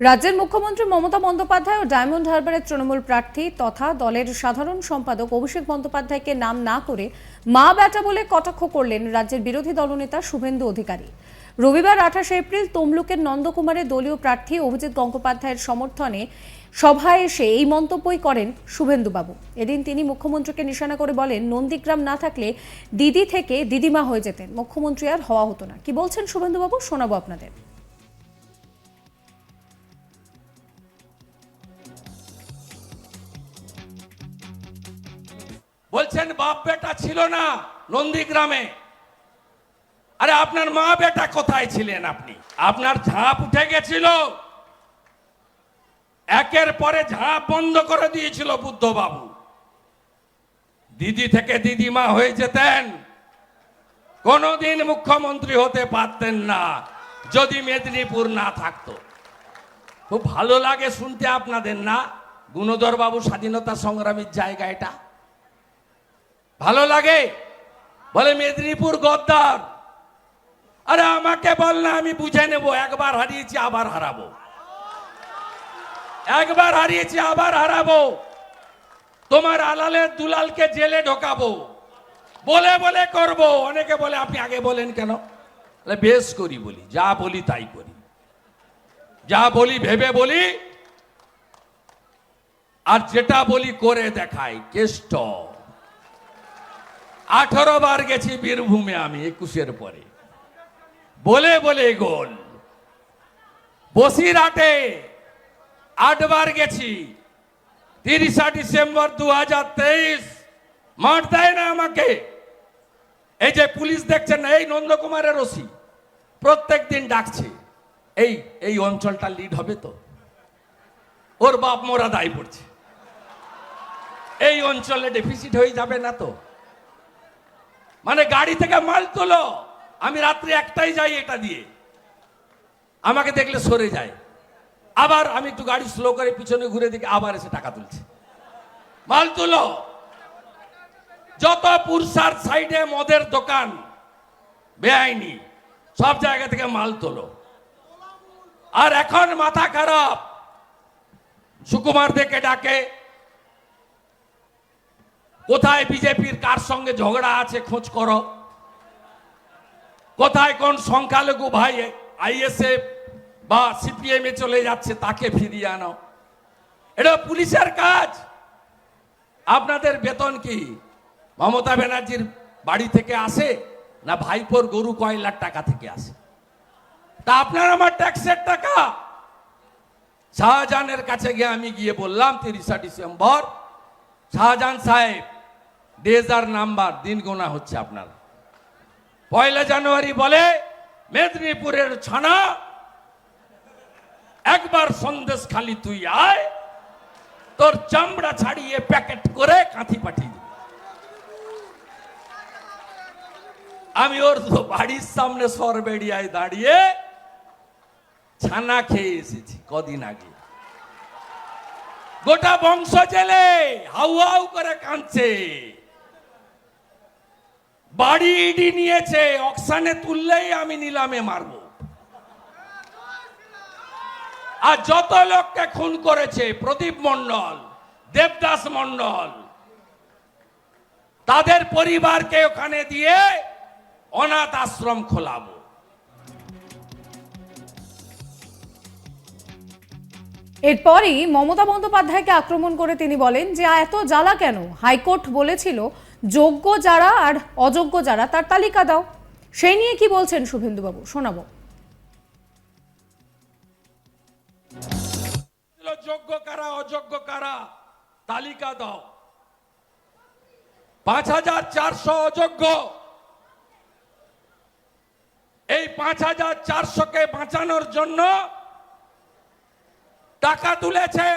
রাজ্যের মুখ্যমন্ত্রী মমতা বন্দ্যোপাধ্যায় ও ডায়মন্ড হারবারের তৃণমূল প্রার্থী তথা দলের সাধারণ সম্পাদক অভিষেক বন্দ্যোপাধ্যায়কে নাম না করে মা বেটা বলে কটাক্ষ করলেন রাজ্যের বিরোধী দলনেতা শুভেন্দু অধিকারী। রবিবার আঠাশে এপ্রিল তমলুকের নন্দকুমারের দলীয় প্রার্থী অভিজিৎ গঙ্গোপাধ্যায়ের সমর্থনে সভায় এসে এই মন্তব্যই করেন শুভেন্দুবাবু। এদিন তিনি মুখ্যমন্ত্রীকে নিশানা করে বলেন, নন্দীগ্রাম না থাকলে দিদি থেকে দিদিমা হয়ে যেতেন। মুখ্যমন্ত্রী আর হওয়া হতো না। কি বলছেন শুভেন্দুবাবু? শোনাবো আপনাদের। বলছেন, বাপ বেটা ছিল না নন্দীগ্রামে। আরে আপনার মা বেটা কোথায় ছিলেন আপনি? আপনার ঝাঁপ উঠে গেছিল। একের পরে ঝাঁপ বন্ধ করে দিয়েছিল বুদ্ধবাবু। দিদি থেকে দিদিমা হয়ে যেতেন। কোনোদিন মুখ্যমন্ত্রী হতে পারতেন না, যদি মেদিনীপুর না থাকতো। খুব ভালো লাগে শুনতে আপনাদের, না? গুণধর বাবু স্বাধীনতা সংগ্রামীর জায়গা এটা। ভালো লাগে? বলে, মেদিনীপুর গদ্দার। আরে, আমাকে বল না, আমি বুঝে নেব। একবার হারিয়েছি, আবার হারাবো। একবার হারিয়েছি, আবার হারাবো। তোমার আলালের দুলালকে জেলে ঢোকাবো। বলে বলে করব। অনেকে বলে, আপনি আগে বলেন কেন? বেশ করি বলি। যা বলি, তাই করি। যা বলি, ভেবে বলি। আর যেটা বলি, করে দেখাই। কেষ্ট। আঠারো বার গেছি বীরভূমে আমি একুশের পরে। বলে বলে গোল। বসিরহাটে আটবার গেছি। তিরিশা ডিসেম্বর দু হাজার তেইশ। মাঠ দেয় না আমাকে। এই যে পুলিশ দেখছেন এই নন্দকুমারের ওসি। প্রত্যেক দিন ডাকছে, এই এই অঞ্চলটা লিড হবে তো? ওর বাপ মোরা দায় পড়ছে। এই অঞ্চলে ডেফিসিট হয়ে যাবে না তো? মানে গাড়ি থেকে মাল তোলো। আমি রাত্রি একটাই যাই এটা দিয়ে। আমাকে দেখলে সরে যায়। আবার আমি একটু গাড়ি স্লো করে পিছনে ঘুরে দিকে আবার এসে টাকা তুলছে। মাল তুলো। যত পুরসার সাইডে মদের দোকান, বেআইনি, সব জায়গা থেকে মাল তোলো। আর এখন মাথা খারাপ। সুকুমার দেখে ডাকে কোথায় বিজেপির কার সঙ্গে ঝগড়া আছে খোঁজ করো? কোথায় কোন সংখ্যালঘু ভাই আইএসএফ বা সিপিএম এ চলে যাচ্ছে তাকে ফিরিয়ে আনো? এটা পুলিশের কাজ। আপনাদের বেতন কি? মমতা ব্যানার্জির বাড়ি থেকে আসে না ভাইপোর গরু কয়লার টাকা থেকে আসে? তা আপনার আমার ট্যাক্সের টাকা। শাহজাহানের কাছে গিয়ে আমি গিয়ে বললাম, তিরিশা ডিসেম্বর, শাহজাহান সাহেব ডেজার নাম্বার, দিন গোনা হচ্ছে আপনার। পয়লা জানুয়ারি বলে মেদিনীপুরের ছানা, একবার সন্দেশ খালি তুই আয়, তোর চামড়া ছাড়িয়ে প্যাকেট করে কাঁথি পাঠিয়ে। আমি ওর বাড়ির সামনে সরবেড়িয়ায় দাঁড়িয়ে ছানা খেয়ে এসেছি কদিন আগে। গোটা বংশ জেলে হাউ হাউ করে কাঁদছে। বাড়ি ইডি নিয়েছে, অকশানে তুললেই আমি নিলামে মারবো। আর যত লোককে খুন করেছে, প্রদীপ মণ্ডল, দেবদাস মণ্ডল, তাদের পরিবারকে ওখানে দিয়ে অনাথ আশ্রম খোলাবো। এরপরই মমতা বন্দ্যোপাধ্যায়কে আক্রমণ করে তিনি বলেন যে এত জ্বালা কেন? হাইকোর্ট বলেছিল যোগ্য যারা আর অযোগ্য যারা, তার তালিকা দাও। সেই নিয়ে কি বলছেন শুভেন্দুবাবু? শোনাবো। যোগ্য কারা, অযোগ্য কারা? তালিকা দাও। পাঁচ হাজার চারশো অযোগ্য। এই পাঁচ হাজার চারশোকে বাঁচানোর জন্য টাকা তুলেছে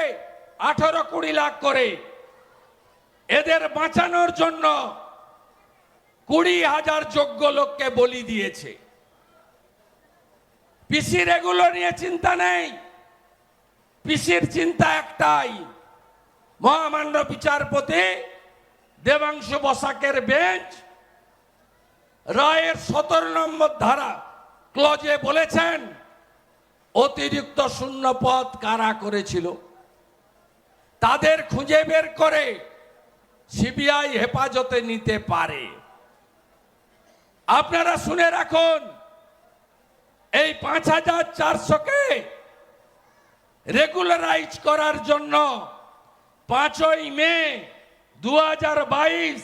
আঠারো কুড়ি লাখ করে। এদের বাঁচানোর জন্য কুড়ি হাজার যোগ্য লোককে বলি দিয়েছে। পিসির এগুলো নিয়ে চিন্তা নেই। পিসির চিন্তা একটাই, মহামান্য বিচারপতি দেবাংশু বসাকের বেঞ্চ রায়ের সতেরো নম্বর ধারা ক্লজে বলেছেন, অতিরিক্ত শূন্য পদ কারা করেছিল? তাদের খুঁজে বের করে সিবিআই হেফাজতে নিতে পারে। আপনারা শুনে রাখুন, এই পাঁচ হাজার চারশোকে রেগুলারাইজ করার জন্য পাঁচই মে দুহাজার বাইশ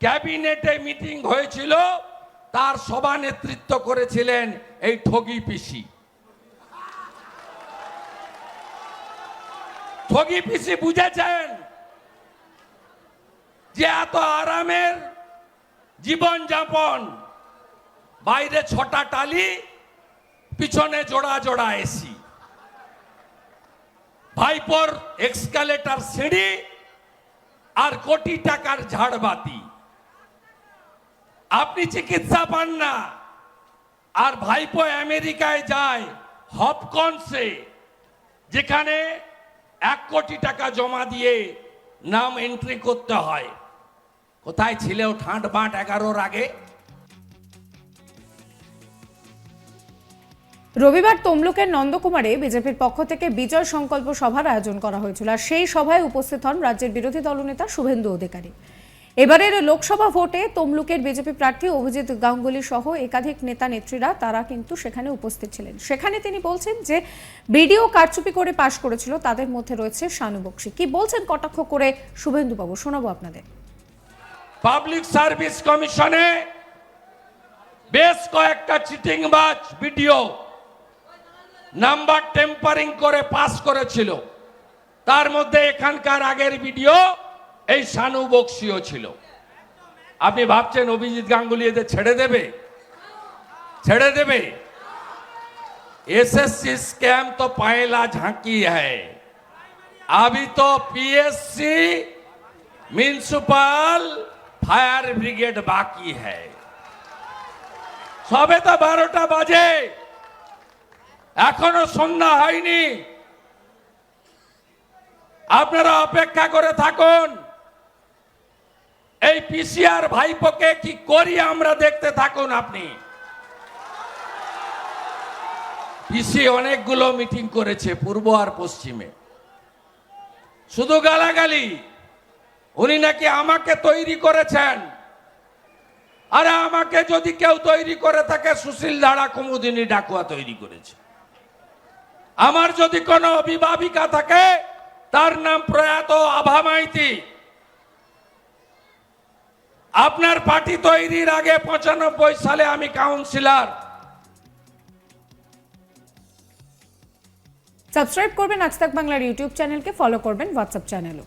ক্যাবিনেটে মিটিং হয়েছিল, তার সভা নেতৃত্ব করেছিলেন এই ঠগি পিসি। ঠগি পিসি বুঝেছেন? যে এত আরামের জীবন যাপন, বাইরে ছটা টালি, পিছনে জোড়া জোড়া এসি। ভাইপোর এক্সকালেটার সিঁড়ি আর কোটি টাকার ঝাড়বাতি। আপনি চিকিৎসা পান না, আর ভাইপো আমেরিকায় যায় হপকনসে, যেখানে এক কোটি টাকা জমা দিয়ে নাম এন্ট্রি করতে হয়। কোথায় ছিলেও ঠাঁট বাঁট এগারোর আগে? রবিবার তমলুকের নন্দকুমারে বিজেপির পক্ষ থেকে বিজয় সংকল্প সভার আয়োজন করা হয়েছিল আর সেই সভায় উপস্থিত হন রাজ্যের বিরোধী দলনেতা শুভেন্দু অধিকারী। এবারের লোকসভা ভোটে তমলুকের বিজেপি প্রার্থী অভিজিৎ গাঙ্গুলি সহ একাধিক নেতা নেত্রীরা, তারা কিন্তু সেখানে উপস্থিত ছিলেন। সেখানে তিনি বলছেন যে, বিডিও কারচুপি করে পাশ করেছিল, তাদের মধ্যে রয়েছে শানু বক্সি। কি বলছেন কটাক্ষ করে শুভেন্দু বাবু শোনাবো আপনাদের। পাবলিক সার্ভিস কমিশনে বেশ কয়েকটা চিটিংবাজ ভিডিও নাম্বার টেম্পারিং করে পাস করেছিল তার মধ্যে এখানকার আগের ভিডিও এই শানু বক্সিও ছিল আপনি ভাবছেন অভিজিৎ গাঙ্গুলি এদের ছেড়ে দেবে ছেড়ে দেবে एसएससी स्कैम तो पहला झांकी है अभी तो पीएससी म्यूनिसिपल ফায়ার ব্রিগেড বাকি হ্যায়। সবে তো বারোটা বাজে। এখনও সন্ধ্যা হয়নি। আপনারা অপেক্ষা করে থাকুন। এই পিসিআর ভাইপোকে কি করি আমরা দেখতে থাকুন আপনি? পিসি অনেকগুলো মিটিং করেছে, পূর্ব আর পশ্চিমে। শুধু গালাগালি। উনি নাকি আমাকে তৈরি করেছেন। আরে আমাকে যদি কেউ তৈরি করে থাকে, সুশীল ধারা কুমুদিনী ডাকুয়া তৈরি করেছে। আমার যদি কোনো অভিভাবিকা থাকে, তার নাম প্রয়াত আভা মাইতি। আপনার পার্টি তৈরির আগে পঁচানব্বই সালে আমি কাউন্সিলর। সাবস্ক্রাইব করবেন আজ বাংলার ইউটিউব চ্যানেলকে, ফলো করবেন হোয়াটসঅ্যাপ চ্যানেলও।